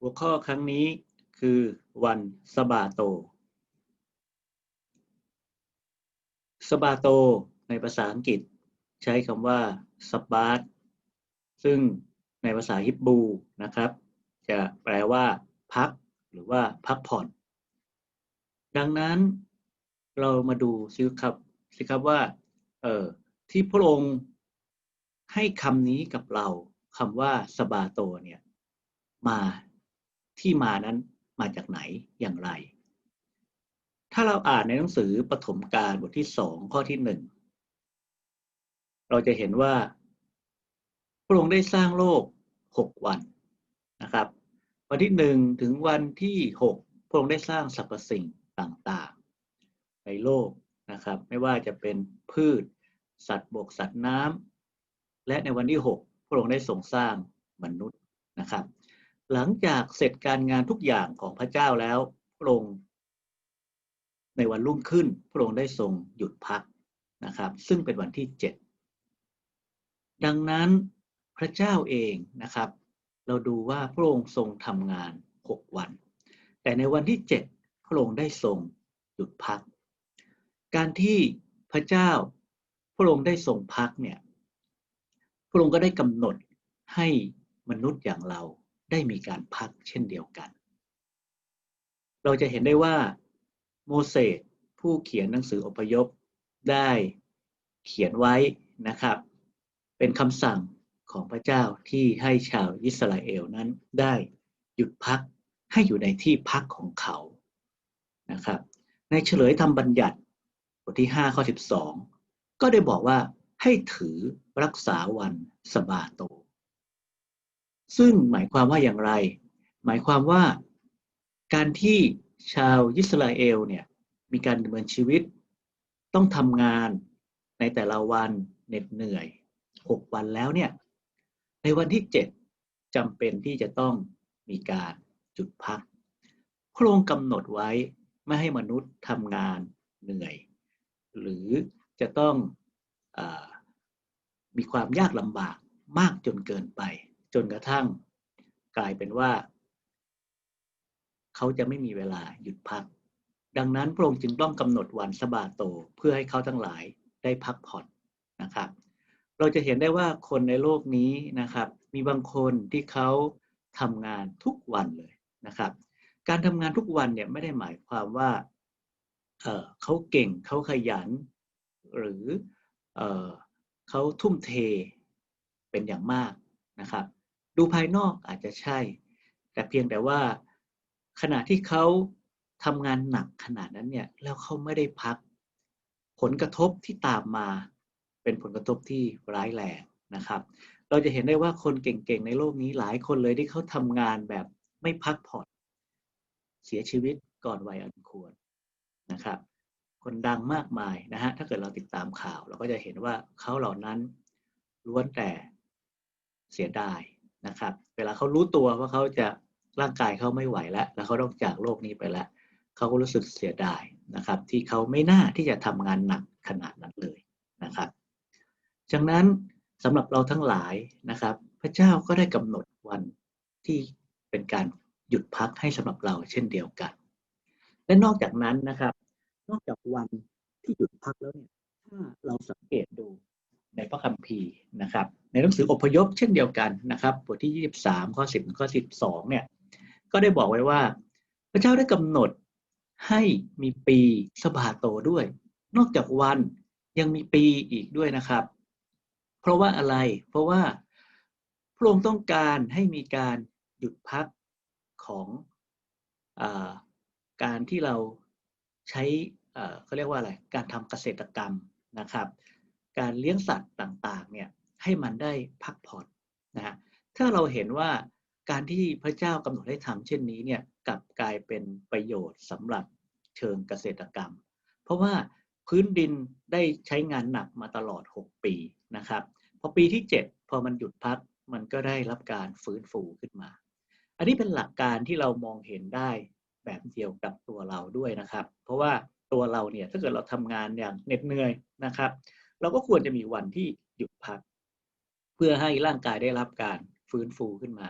หัวข้อครั้งนี้คือวันสบาโต สบาโตในภาษาอังกฤษใช้คำว่าสบาตซึ่งในภาษาฮิบรูนะครับ จะแปลว่า พักหรือว่าพักผ่อน ดังนั้นเรามาดูซิครับสิครับว่าเออที่พระองค์ให้คำนี้กับเราคำว่าสบาโตเนี่ยมา ที่มานั้นมาจากไหนอย่างไร ถ้าเราอ่านในหนังสือปฐมกาลบทที่สองข้อที่หนึ่งเราจะเห็นว่า พระองค์ได้สร้างโลกหกวันนะครับ วันที่หนึ่งถึงวันที่หกพระองค์ได้สร้างสรรพสิ่งต่างๆ ในโลกนะครับ ไม่ว่าจะเป็นพืช สัตว์บกสัตว์น้ำและในวันที่หกพระองค์ได้ทรงสร้างมนุษย์นะครับ หลังจากเสร็จการงานทุกอย่างของพระเจ้าแล้วพระองค์ในวันรุ่งขึ้นพระองค์ได้ทรงหยุดพักนะครับ ซึ่งเป็นวันที่เจ็ดดังนั้นพระเจ้าเองนะครับ เราดูว่าพระองค์ทรงทำงานหกวัน แต่ในวันที่เจ็ดพระองค์ได้ทรงหยุดพัก การที่พระเจ้าพระองค์ได้ทรงพักเนี่ยพระองค์ก็ได้กำหนดให้มนุษย์อย่างเรา ได้มีการพักเช่นเดียวกัน เราจะเห็นได้ว่าโมเสสผู้เขียนหนังสืออพยพได้เขียนไว้นะครับ เป็นคำสั่งของพระเจ้าที่ให้ชาวอิสราเอลนั้นได้หยุดพักให้อยู่ในที่พักของเขานะครับ ในเฉลยธรรมบัญญัติบทที่5ข้อ 12 ก็ได้บอกว่าให้ถือรักษาวันสบาโต ซึ่งหมายความว่าอย่างไร หมายความว่าการที่ชาวอิสราเอลเนี่ยมีการดำเนินชีวิต ต้องทำงานในแต่ละวันเหน็ดเหนื่อย 6 วันแล้วเนี่ยในวันที่ 7จำเป็นที่จะต้องมีการจุดพักพระองค์กำหนดไว้ไม่ให้มนุษย์ทำงานเหนื่อย หรือจะต้องอมีความยากลำบากมากจนเกินไป จนกระทั่งกลายเป็นว่า เขาจะไม่มีเวลาหยุดพัก ดังนั้นพระองค์จึงต้องกำหนดวันสบาโตเพื่อให้เขาทั้งหลายได้พักผ่อนนะครับ เราจะเห็นได้ว่าคนในโลกนี้นะครับ มีบางคนที่เขาทำงานทุกวันเลยนะครับ การทำงานทุกวันเนี่ยไม่ได้หมายความว่าเเขาเก่งเขาขยัน หรือเเขาทุ่มเทเป็นอย่างมากนะครับ ดูภายนอกอาจจะใช่ แต่เพียงแต่ว่าขณะที่เขาทำงานหนักขนาดนั้นเนี่ยแล้วเขาไม่ได้พัก ผลกระทบที่ตามมาเป็นผลกระทบที่ร้ายแรงนะครับ เราจะเห็นได้ว่าคนเก่งๆในโลกนี้หลายคนเลยที่เขาทำงานแบบไม่พักผ่อน เสียชีวิตก่อนวัยอันควรนะครับ คนดังมากมายนะฮะถ้าเกิดเราติดตามข่าว เราก็จะเห็นว่าเขาเหล่านั้นล้วนแต่เสียดาย นะครับ เวลาเขารู้ตัวว่าเขาจะร่างกายเขาไม่ไหวแล้ว แล้วเขาต้องจากโลกนี้ไปแล้วเขาก็รู้สึกเสียดายนะครับ ที่เขาไม่น่าที่จะทำงานหนักขนาดนั้นเลยนะครับจากนั้นสำหรับเราทั้งหลายนะครับ พระเจ้าก็ได้กำหนดวันที่เป็นการหยุดพักให้สำหรับเราเช่นเดียวกัน และนอกจากนั้นนะครับ นอกจากวันที่หยุดพักแล้วเนี่ยถ้าเราสังเกตดู ในพระคัมภีร์นะครับ ในหนังสืออพยพเช่นเดียวกันนะครับบทที่ 23 ข้อ 10 ข้อ 12 เนี่ย ก็ได้บอกไว้ว่า พระเจ้าได้กำหนดให้มีปีสบาโตด้วย นอกจากวันยังมีปีอีกด้วยนะครับ เพราะว่าอะไร เพราะว่าพระองค์ต้องการให้มีการหยุดพักของอการที่เราใช้เขาเรียกว่าอะไร การทำเกษตรกรรมนะครับ การเลี้ยงสัตว์ต่างๆเนี่ยให้มันได้พักผ่อนนะฮะถ้าเราเห็นว่าการที่พระเจ้ากำหนดให้ทำเช่นนี้เนี่ยกลับกลายเป็นประโยชน์สำหรับเชิงเกษตรกรรม เพราะว่าพื้นดินได้ใช้งานหนักมาตลอด 6 ปีนะครับ พอปีที่ 7 พอมันหยุดพักมันก็ได้รับการฟื้นฟูขึ้นมา อันนี้เป็นหลักการที่เรามองเห็นได้แบบเดียวกับตัวเราด้วยนะครับ เพราะว่าตัวเราเนี่ยถ้าเกิดเราทำงานอย่างเหน็ดเหนื่อยนะครับ เราก็ควรจะมีวันที่หยุดพัก เพื่อให้ร่างกายได้รับการฟื้นฟูขึ้นมา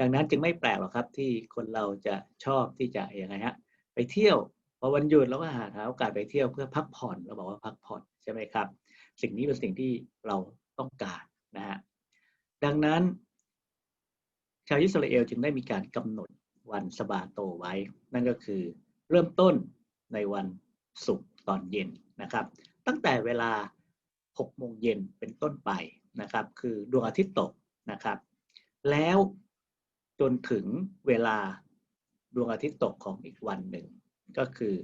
ดังนั้นจึงไม่แปลกหรอกครับที่คนเราจะชอบที่จะอย่างไงฮะไปเที่ยวพอวันหยุดเราก็หาหาโอกาสไปเที่ยวเพื่อพักผ่อนเราบอกว่าพักผ่อนใช่ไหมครับ สิ่งนี้เป็นสิ่งที่เราต้องการนะฮะดังนั้น ชาวอิสราเอลจึงได้มีการกำหนดวันสบาโตไว้ นั่นก็คือเริ่มต้นในวันศุกร์ตอนเย็นนะครับ ตั้งแต่เวลา 6 โมงเย็นเป็นต้นไปนะครับ คือดวงอาทิตย์ตกนะครับ แล้วจนถึงเวลาดวงอาทิตย์ตกของอีกวันหนึ่ง ก็คือ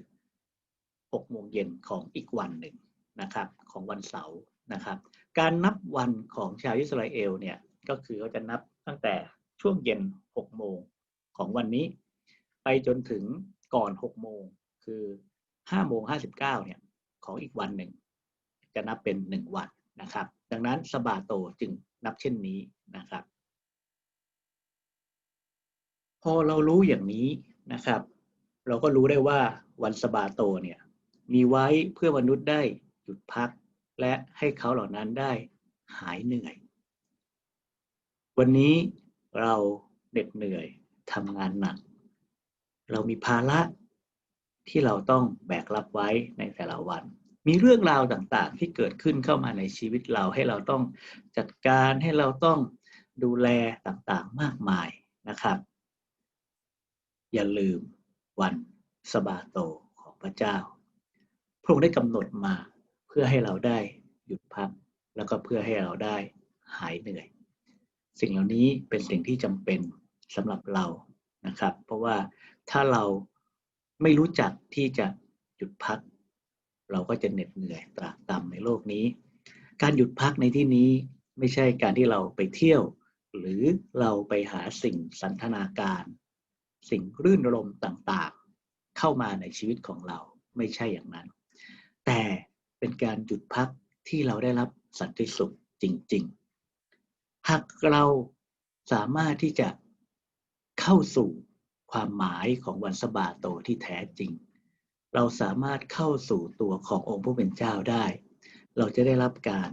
6โมงเย็นของอีกวันหนึ่งนะครับของวันเสาร์นะครับ การนับวันของชาวอิสราเอลเนี่ยก็คือเขาจะนับตั้งแต่ช่วงเย็น 6 โมงของวันนี้ ไปจนถึงก่อน 6 โมงคือ 5 โมง 59 เนี่ยของอีกวันหนึ่ง จะนับเป็น 1 วันนะครับ ดังนั้นสบาโตจึงนับเช่นนี้นะครับ พอเรารู้อย่างนี้นะครับ เราก็รู้ได้ว่าวันสบาโตเนี่ยมีไว้เพื่อมนุษย์ได้หยุดพัก และให้เขาเหล่านั้นได้หายเหนื่อย วันนี้เราเหน็ดเหนื่อยทำงานหนัก เรามีภาระที่เราต้องแบกรับไว้ในแต่ละวัน มีเรื่องราวต่างๆ ที่เกิดขึ้นเข้ามาในชีวิตเราให้เราต้องจัดการให้เราต้องดูแลต่างๆมากมายนะครับ อย่าลืมวันสบาโตของพระเจ้า พระองค์ได้กำหนดมาเพื่อให้เราได้หยุดพัก แล้วก็เพื่อให้เราได้หายเหนื่อย สิ่งเหล่านี้เป็นสิ่งที่จำเป็นสำหรับเรานะครับ เพราะว่าถ้าเราไม่รู้จักที่จะหยุดพัก เราก็จะเหน็ดเหนื่อยตรากตรำในโลกนี้ การหยุดพักในที่นี้ไม่ใช่การที่เราไปเที่ยว หรือเราไปหาสิ่งสันทนาการ สิ่งรื่นรมต่างๆ เข้ามาในชีวิตของเราไม่ใช่อย่างนั้น แต่เป็นการหยุดพักที่เราได้รับสันติสุขจริง ๆ หากเราสามารถที่จะเข้าสู่ความหมายของวันสบาโตที่แท้จริง เราสามารถเข้าสู่ตัวขององค์ผู้เป็นเจ้าได้ เราจะได้รับการ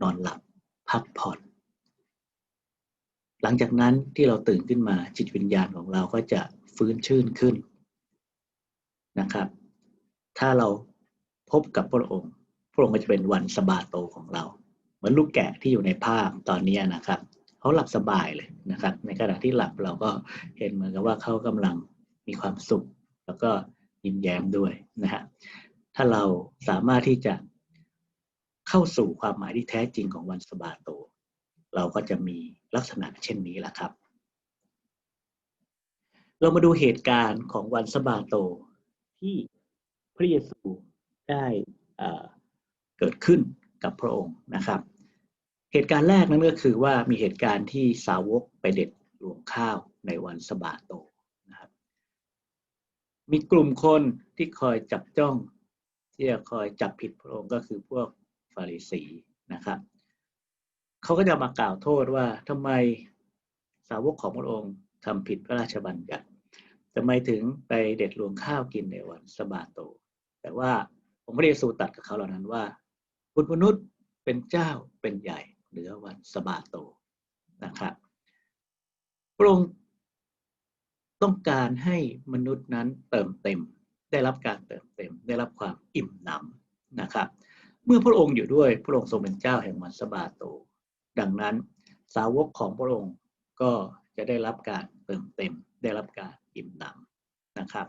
นอนหลับพักผ่อน หลังจากนั้นที่เราตื่นขึ้นมาจิตวิญญาณของเราก็จะฟื้นชื่นขึ้นนะครับ ถ้าเราพบกับพระองค์ พระองค์ก็จะเป็นวันสบาโตของเรา เหมือนลูกแกะที่อยู่ในภาพตอนนี้นะครับเขาหลับสบายเลยนะครับ ในขณะที่หลับเราก็เห็นเหมือนกับว่าเขากำลังมีความสุข แล้วก็ยิ้มแย้มด้วยนะฮะถ้าเราสามารถที่จะเข้าสู่ความหมายที่แท้จริงของวันสบาโต เราก็จะมีลักษณะเช่นนี้แหละครับ เรามาดูเหตุการณ์ของวันสบาโตที่พระเยซูได้เกิดขึ้นกับพระองค์นะครับ เหตุการณ์แรกนั้นก็คือว่ามีเหตุการณ์ที่สาวกไปเด็ดหลวงข้าวในวันสบาโต มีกลุ่มคนที่คอยจับจ้อง ที่จะคอยจับผิดพระองค์ก็คือพวกฟาริสีนะครับเขาก็จะมากล่าวโทษว่าทำไมสาวกของพระองค์ทำผิดพระราชบัญญัติทำไมถึงไปเด็ดรวงข้าวกินในวันสบาโต แต่ว่าองค์พระเยซูตัดกับเขาเหล่านั้นว่าคุณมนุษย์เป็นเจ้าเป็นใหญ่เหนือวันสบาโตนะครับพระองค์ ต้องการให้มนุษย์นั้นเติมเต็ม ได้รับการเติมเต็ม ได้รับความอิ่มหนำนะครับ เมื่อพระองค์อยู่ด้วยพระองค์ทรงเป็นเจ้าแห่งวันสบาโต ดังนั้นสาวกของพระองค์ก็จะได้รับการเติมเต็ม ได้รับการอิ่มหนำนะครับ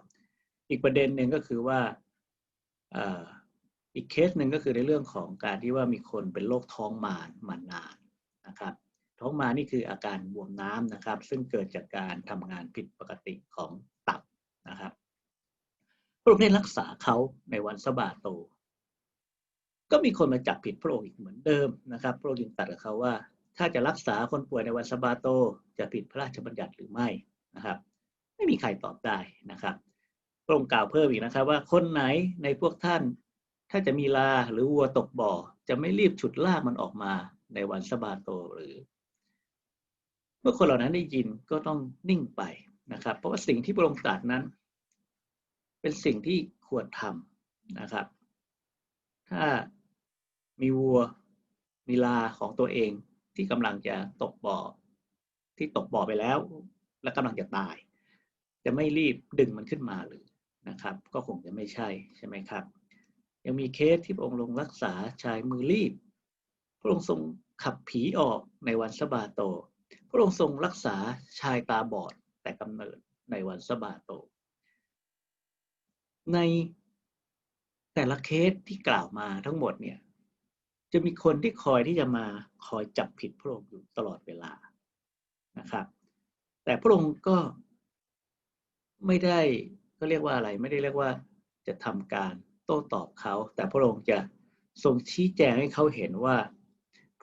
อีกประเด็นหนึ่งก็คือว่าอีกเคสหนึ่งก็คือในเรื่องของการที่ว่ามีคนเป็นโรคท้องมารมานานนะครับ ท้องมานี่คืออาการบวมน้ำนะครับ ซึ่งเกิดจากการทำงานผิดปกติของตับนะครับพระองค์ได้รักษาเขาในวันสบาโต ก็มีคนมาจับผิดพระองค์อีกเหมือนเดิมนะครับพระองค์จึงตัดกับเขาว่า ถ้าจะรักษาคนป่วยในวันสบาโต จะผิดพระราชบัญญัติหรือไม่นะครับ ไม่มีใครตอบได้นะครับพระองค์กล่าวเพิ่มอีกนะครับ ว่าคนไหนในพวกท่าน ถ้าจะมีลาหรือวัวตกบ่อ จะไม่รีบฉุดลากมันออกมาในวันสบาโตหรือ เมื่อคนเหล่านั้นได้ยินก็ต้องนิ่งไปนะครับ เพราะว่าสิ่งที่พระองค์ตรัสนั้น เป็นสิ่งที่ควรทำนะครับ ถ้ามีวัวมีลาของตัวเองที่กำลังจะตกบ่อ ที่ตกบ่อไปแล้ว และกำลังจะตาย จะไม่รีบดึงมันขึ้นมาหรือนะครับ ก็คงจะไม่ใช่ใช่ไหมครับ ยังมีเคสที่พระองค์ลงรักษาชายมือรีบพระองค์ทรงขับผีออกในวันสบาโต พระองค์ทรงรักษาชายตาบอดแต่กำเนิดในวันสบาโต ในแต่ละเคสที่กล่าวมาทั้งหมดเนี่ย จะมีคนที่คอยที่จะมาคอยจับผิดพระองค์อยู่ตลอดเวลานะครับ แต่พระองค์ก็ไม่ได้ก็เรียกว่าอะไร ไม่ได้เรียกว่าจะทำการโต้ตอบเขา แต่พระองค์จะทรงชี้แจงให้เขาเห็นว่า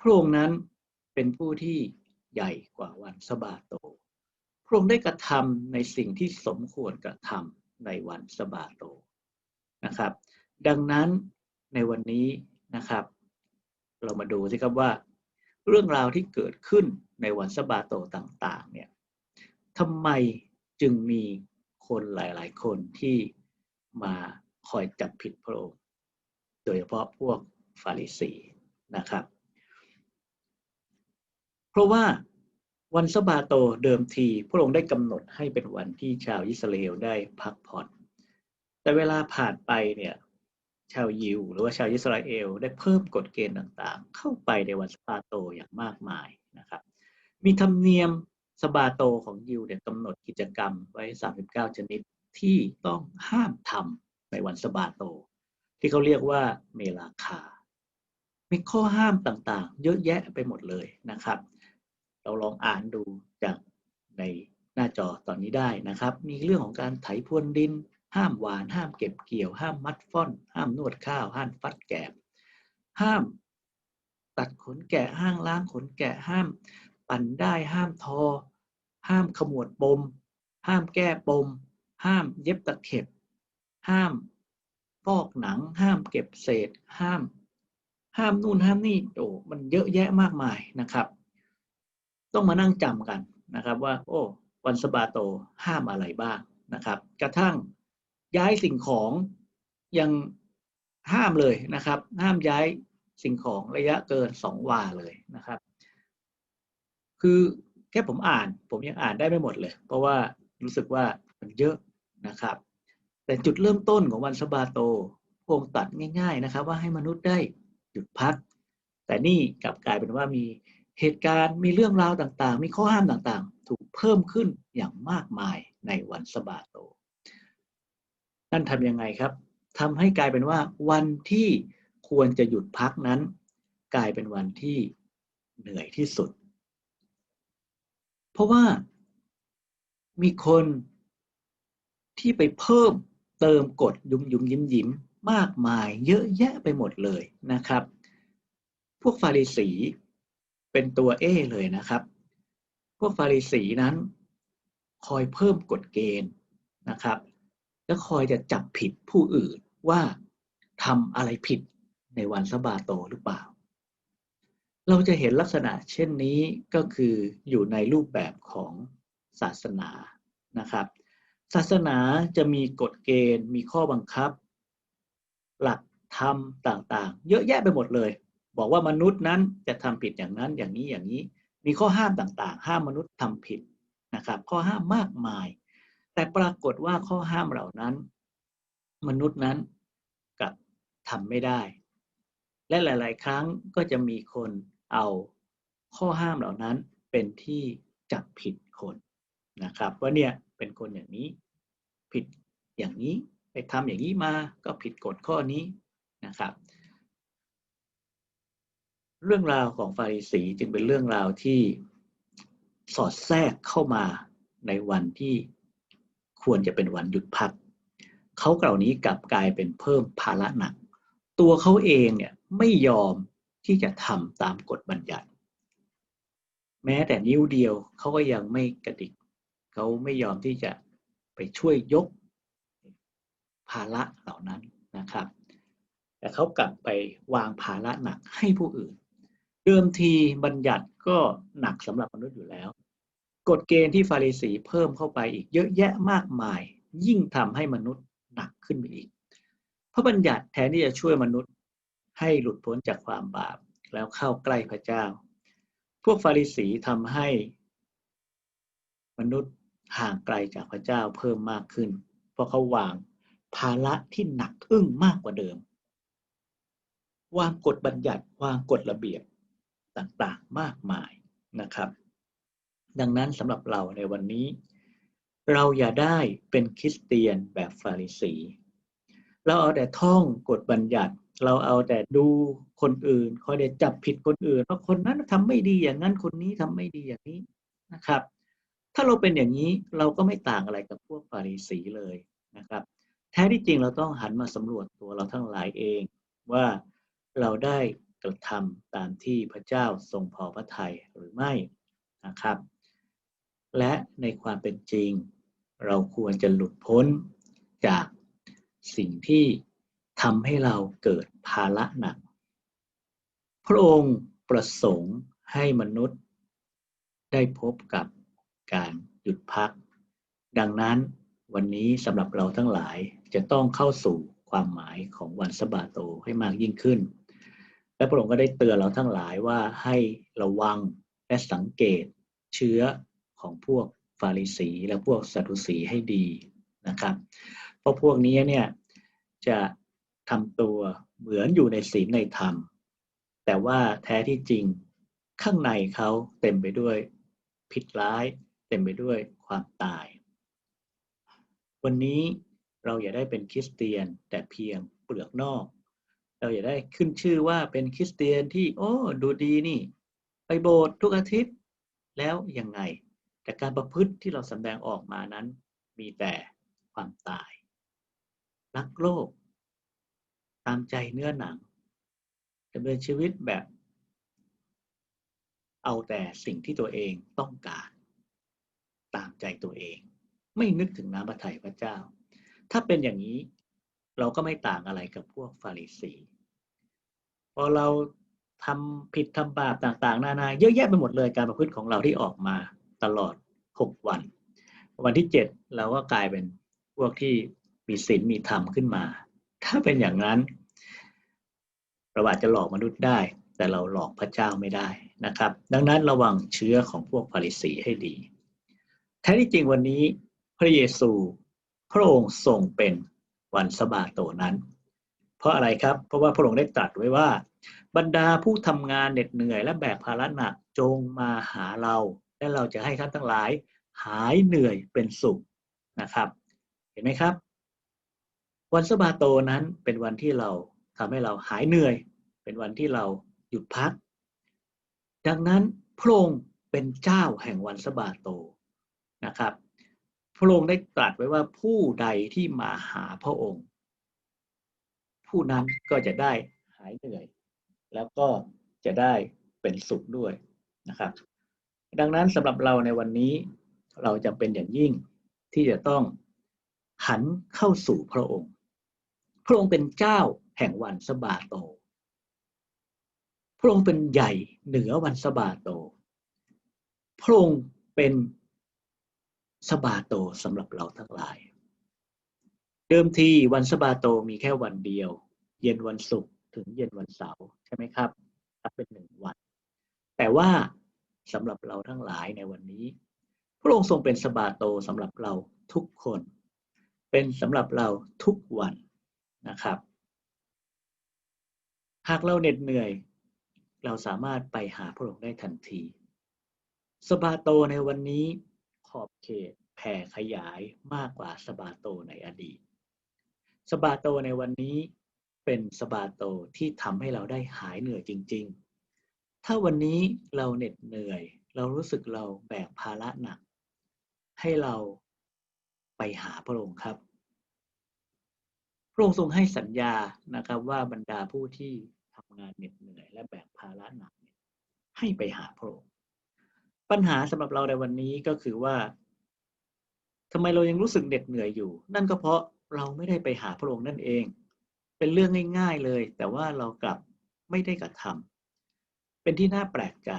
พระองค์นั้นเป็นผู้ที่ ใหญ่กว่าวันสบาโต พระองค์ได้กระทำในสิ่งที่สมควรกระทำในวันสบาโตนะครับ ดังนั้นในวันนี้นะครับ เรามาดูสิครับว่า เรื่องราวที่เกิดขึ้นในวันสบาโตต่างๆเนี่ยทำไมจึงมีคนหลาย ๆ คนที่มาคอยจับผิดพระองค์ โดยเฉพาะพวกฟาริสีนะครับ เพราะว่าวันสบาโตเดิมที พระองค์ได้กำหนดให้เป็นวันที่ชาวอิสราเอลได้พักผ่อน แต่เวลาผ่านไปเนี่ยชาวยิวหรือว่าชาวอิสราเอลได้เพิ่มกฎเกณฑ์ต่างๆ เข้าไปในวันสบาโตอย่างมากมายนะครับ มีธรรมเนียมสบาโตของยิวเนี่ยกำหนดกิจกรรมไว้ 39 ชนิดที่ต้องห้ามทำในวันสบาโต ที่เขาเรียกว่าเมลาคา มีข้อห้ามต่างๆ เยอะแยะไปหมดเลยนะครับ เราลองอ่านดูจากในหน้าจอตอนนี้ได้นะครับ มีเรื่องของการไถพรวนดิน ห้ามหวาน ห้ามเก็บเกี่ยว ห้ามมัดฟ่อน ห้ามนวดข้าว ห้ามฟัดแกบห้ามตัดขนแกะ ห้างล้างขนแกะ ห้ามปั่นได้ ห้ามทอ ห้ามขมวดปม ห้ามแก้ปม ห้ามเย็บตะเข็บ ห้ามฟอกหนัง ห้ามเก็บเศษ ห้าม ห้ามนู่นห้ามนี่ โอ้ มันเยอะแยะมากมายนะครับ ต้องมานั่งจำกันนะครับว่า โอ้วันสบาโตห้ามอะไรบ้างนะครับ กระทั่งย้ายสิ่งของยังห้ามเลยนะครับ ห้ามย้ายสิ่งของระยะเกินสองวาเลยนะครับ คือแค่ผมอ่าน ผมยังอ่านได้ไม่หมดเลย เพราะว่ารู้สึกว่ามันเยอะนะครับ แต่จุดเริ่มต้นของวันสบาโตพงตัดง่าย ๆนะครับ ว่าให้มนุษย์ได้หยุดพัก แต่นี่กลับกลายเป็นว่ามี เหตุการณ์มีเรื่องราวต่างๆ มีข้อห้ามต่างๆ ถูกเพิ่มขึ้นอย่างมากมายในวันสบาโต นั่นทำยังไงครับทำให้กลายเป็นว่าวันที่ควรจะหยุดพักนั้น กลายเป็นวันที่เหนื่อยที่สุด เพราะว่ามีคนที่ไปเพิ่มเติมกฎยุมยุมยิ้มยิ้มมากมายเยอะแยะไปหมดเลยนะครับ พวกฟาริสี เป็นตัวเอเลยนะครับ พวกฟาริสีนั้น คอยเพิ่มกฎเกณฑ์นะครับ และคอยจะจับผิดผู้อื่นว่าทำอะไรผิดในวันสบาโตหรือเปล่า เราจะเห็นลักษณะเช่นนี้ก็คืออยู่ในรูปแบบของศาสนานะครับ ศาสนาจะมีกฎเกณฑ์ มีข้อบังคับ หลักธรรมต่างๆ เยอะแยะไปหมดเลย บอกว่ามนุษย์นั้นจะทำผิดอย่างนั้นอย่างนี้อย่างนี้ มีข้อห้ามต่างๆ ห้ามมนุษย์ทำผิดนะครับ ข้อห้ามมากมาย แต่ปรากฏว่าข้อห้ามเหล่านั้น มนุษย์นั้นกับทำไม่ได้ และหลาย ๆ ครั้งก็จะมีคนเอาข้อห้ามเหล่านั้นเป็นที่จับผิดคนนะครับ ว่าเนี่ยเป็นคนอย่างนี้ผิดอย่างนี้ไปทำอย่างนี้มาก็ผิดกฎข้อนี้นะครับ เรื่องราวของฟาริสีจึงเป็นเรื่องราวที่สอดแทรกเข้ามาในวันที่ควรจะเป็นวันหยุดพักเขาเหล่านี้กลับกลายเป็นเพิ่มภาระหนัก ตัวเขาเองเนี่ยไม่ยอมที่จะทำตามกฎบัญญัติ แม้แต่นิ้วเดียวเขาก็ยังไม่กระดิกเขาไม่ยอมที่จะไปช่วยยกภาระเหล่านั้นนะครับ แต่เขากลับไปวางภาระหนักให้ผู้อื่น เดิมทีบัญญัติก็หนักสำหรับมนุษย์อยู่แล้ว กฎเกณฑ์ที่ฟาริสีเพิ่มเข้าไปอีกเยอะแยะมากมาย ยิ่งทำให้มนุษย์หนักขึ้นไปอีกเพราะบัญญัติแทนที่จะช่วยมนุษย์ให้หลุดพ้นจากความบาปแล้วเข้าใกล้พระเจ้า พวกฟาริสีทำให้มนุษย์ห่างไกลจากพระเจ้าเพิ่มมากขึ้น เพราะเขาวางภาระที่หนักอึ้งมากกว่าเดิม วางกฎบัญญัติวางกฎระเบียบ ต่างๆมากมายนะครับ ดังนั้นสำหรับเราในวันนี้ เราอย่าได้เป็นคริสเตียนแบบฟาริสี เราเอาแต่ท่องกฎบัญญัติ เราเอาแต่ดูคนอื่นคอยแต่จับผิดคนอื่นว่าคนนั้นทำไม่ดีอย่างนั้นคนนี้ทำไม่ดีอย่างนี้นะครับ ถ้าเราเป็นอย่างนี้เราก็ไม่ต่างอะไรกับพวกฟาริสีเลยนะครับแท้ที่จริงเราต้องหันมาสำรวจตัวเราทั้งหลายเองว่าเราได้ กระทำตามที่พระเจ้าทรงพอพระทัยหรือไม่นะครับ และในความเป็นจริง เราควรจะหลุดพ้นจากสิ่งที่ทำให้เราเกิดภาระหนัก พระองค์ประสงค์ให้มนุษย์ ได้พบกับการหยุดพัก ดังนั้นวันนี้สำหรับเราทั้งหลายจะต้องเข้าสู่ความหมายของวันสะบาโตให้มากยิ่งขึ้น และพระองค์ก็ได้เตือนเราทั้งหลายว่าให้ระวังและสังเกตเชื้อของพวกฟาริสีและพวกสัตุสีให้ดีนะครับ เพราะพวกนี้เนี่ยจะทำตัวเหมือนอยู่ในศีลในธรรม แต่ว่าแท้ที่จริงข้างในเขาเต็มไปด้วยผิดร้าย เต็มไปด้วยความตาย วันนี้เราอย่าได้เป็นคริสเตียนแต่เพียงเปลือกนอก เราอย่าได้ขึ้นชื่อว่าเป็นคริสเตียนที่ โอ้ดูดีนี่ ไปโบสถ์ทุกอาทิตย์แล้วยังไง แต่การประพฤติที่เราสแสดงออกมานั้น มีแต่ความตาย รักโลก ตามใจเนื้อหนังดำเนินชีวิตแบบ เอาแต่สิ่งที่ตัวเองต้องการ ตามใจตัวเอง ไม่นึกถึงน้ำพระทัยพระเจ้า ถ้าเป็นอย่างนี้ เราก็ไม่ต่างอะไรกับพวกฟาริสีพอเราทำผิดทำบาปต่างๆ นานาเยอะแยะไปหมดเลยการประพฤติของเราที่ออกมาตลอดหกวัน วันที่เจ็ดเราก็กลายเป็นพวกที่มีศีลมีธรรมขึ้นมา ถ้าเป็นอย่างนั้นเราอาจจะหลอกมนุษย์ได้ แต่เราหลอกพระเจ้าไม่ได้นะครับ ดังนั้นระวังเชื้อของพวกฟาริสีให้ดีแท้ที่จริงวันนี้พระเยซูพระองค์ทรงเป็น วันสบาโตนั้น เพราะอะไรครับ เพราะว่าพระองค์ได้ตรัสไว้ว่า บรรดาผู้ทำงานเหน็ดเหนื่อยและแบกภาระหนักจงมาหาเรา และเราจะให้ท่านทั้งหลายหายเหนื่อยเป็นสุขนะครับ เห็นไหมครับ วันสบาโตนั้นเป็นวันที่เราทำให้เราหายเหนื่อย เป็นวันที่เราหยุดพัก ดังนั้นพระองค์เป็นเจ้าแห่งวันสบาโตนะครับ พระองค์ได้ตรัสไว้ว่าผู้ใดที่มาหาพระองค์ ผู้นั้นก็จะได้หายเหนื่อย แล้วก็จะได้เป็นสุขด้วยนะครับ ดังนั้นสำหรับเราในวันนี้เราจะเป็นอย่างยิ่งที่จะต้องหันเข้าสู่พระองค์ พระองค์เป็นเจ้าแห่งวันสบาโต พระองค์เป็นใหญ่เหนือวันสบาโต พระองค์เป็น สบาโตสำหรับเราทั้งหลาย เดิมทีวันสบาโตมีแค่วันเดียว เย็นวันศุกร์ถึงเย็นวันเสาร์ใช่ไหมครับนับเป็นหนึ่งวัน แต่ว่าสำหรับเราทั้งหลายในวันนี้ พระองค์ทรงเป็นสบาโตสำหรับเราทุกคน เป็นสำหรับเราทุกวันนะครับ หากเราเหน็ดเหนื่อย เราสามารถไปหาพระองค์ได้ทันทีสบาโตในวันนี้ ขอบเขตแผ่ขยายมากกว่าสบาโตในอดีต สบาโตในวันนี้เป็นสบาโตที่ทำให้เราได้หายเหนื่อยจริง ๆ ถ้าวันนี้เราเหน็ดเหนื่อย เรารู้สึกเราแบกภาระหนัก ให้เราไปหาพระองค์ครับ พระองค์ทรงให้สัญญานะครับว่าบรรดาผู้ที่ทำงานเหน็ดเหนื่อย และแบกภาระหนักให้ไปหาพระองค์ ปัญหาสำหรับเราในวันนี้ก็คือว่าทำไมเรายังรู้สึกเหน็ดเหนื่อยอยู่ นั่นก็เพราะเราไม่ได้ไปหาพระองค์นั่นเอง เป็นเรื่องง่าย ๆเลย แต่ว่าเรากลับไม่ได้กระทำเป็นที่น่าแปลกใจ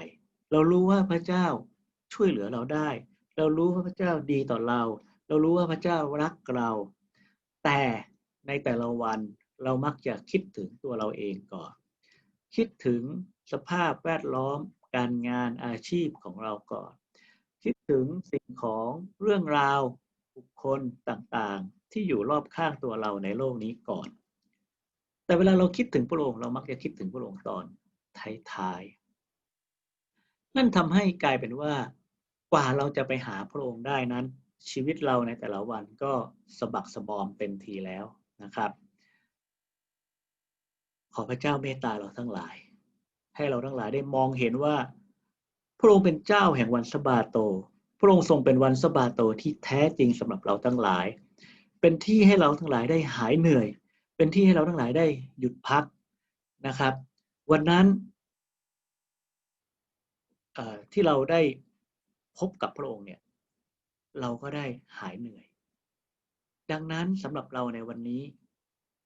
เรารู้ว่าพระเจ้าช่วยเหลือเราได้ เรารู้ว่าพระเจ้าดีต่อเรา เรารู้ว่าพระเจ้ารักเรา แต่ในแต่ละวันเรามักจะคิดถึงตัวเราเองก่อน คิดถึงสภาพแวดล้อม การงานอาชีพของเราก่อน คิดถึงสิ่งของเรื่องราวบุคคลต่างๆ ที่อยู่รอบข้างตัวเราในโลกนี้ก่อน แต่เวลาเราคิดถึงพระองค์เรามักจะคิดถึงพระองค์ตอนท้ายๆนั่นทำให้กลายเป็นว่ากว่าเราจะไปหาพระองค์ได้นั้น ชีวิตเราในแต่ละวันก็สะบักสะบอมเต็มทีแล้วนะครับ ขอพระเจ้าเมตตาเราทั้งหลาย ให้เราทั้งหลายได้มองเห็นว่า พระองค์เป็นเจ้าแห่งวันสะบาโต พระองค์ทรงเป็นวันสะบาโตที่แท้จริงสำหรับเราทั้งหลาย เป็นที่ให้เราทั้งหลายได้หายเหนื่อย เป็นที่ให้เราทั้งหลายได้หยุดพักนะครับ วันนั้นที่เราได้พบกับพระองค์เนี่ย เราก็ได้หายเหนื่อย ดังนั้นสำหรับเราในวันนี้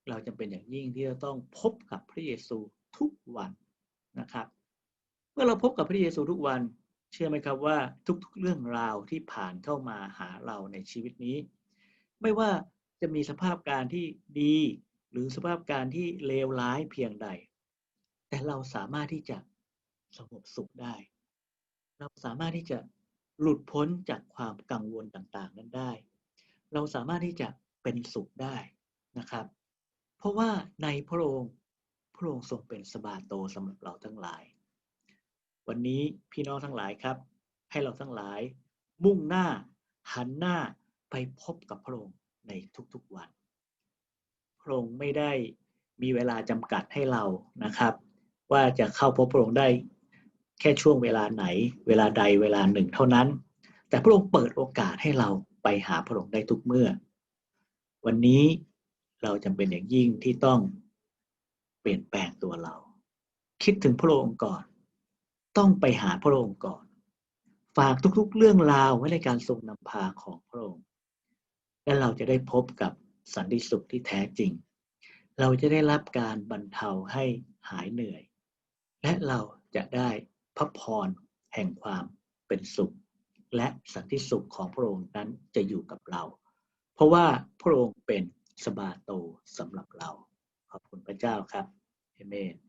เราจำเป็นอย่างยิ่งที่จะต้องพบกับพระเยซูทุกวัน นะครับเมื่อเราพบกับพระเยซูทุกวัน เชื่อไหมครับว่าทุกๆเรื่องราวที่ผ่านเข้ามาหาเราในชีวิตนี้ ไม่ว่าจะมีสภาพการที่ดี หรือสภาพการที่เลวร้ายเพียงใด แต่เราสามารถที่จะสงบสุขได้ เราสามารถที่จะหลุดพ้นจากความกังวลต่างๆ นั้นได้ เราสามารถที่จะเป็นสุขได้นะครับ เพราะว่าในพระองค์ พระองค์ทรงเป็นสบาโตสำหรับเราทั้งหลาย วันนี้พี่น้องทั้งหลายครับ ให้เราทั้งหลาย มุ่งหน้าหันหน้าไปพบกับพระองค์ในทุกๆวัน พระองค์ไม่ได้มีเวลาจำกัดให้เรานะครับ ว่าจะเข้าพบพระองค์ได้แค่ช่วงเวลาไหน เวลาใดเวลาหนึ่งเท่านั้น แต่พระองค์เปิดโอกาสให้เราไปหาพระองค์ได้ทุกเมื่อ วันนี้เราจำเป็นอย่างยิ่งที่ต้อง ปลี่ยนแปลงตัวเรา คิดถึงพระองค์ก่อน ต้องไปหาพระองค์ก่อน ฝากทุกๆ เรื่องราวไว้ในการทรงนำพาของพระองค์ และเราจะได้พบกับสันติสุขที่แท้จริง เราจะได้รับการบรรเทาให้หายเหนื่อย และเราจะได้พระพรแห่งความเป็นสุข และสันติสุขของพระองค์นั้นจะอยู่กับเรา เพราะว่าพระองค์เป็นสบาโตสำหรับเรา ขอบคุณพระเจ้าครับเอเมน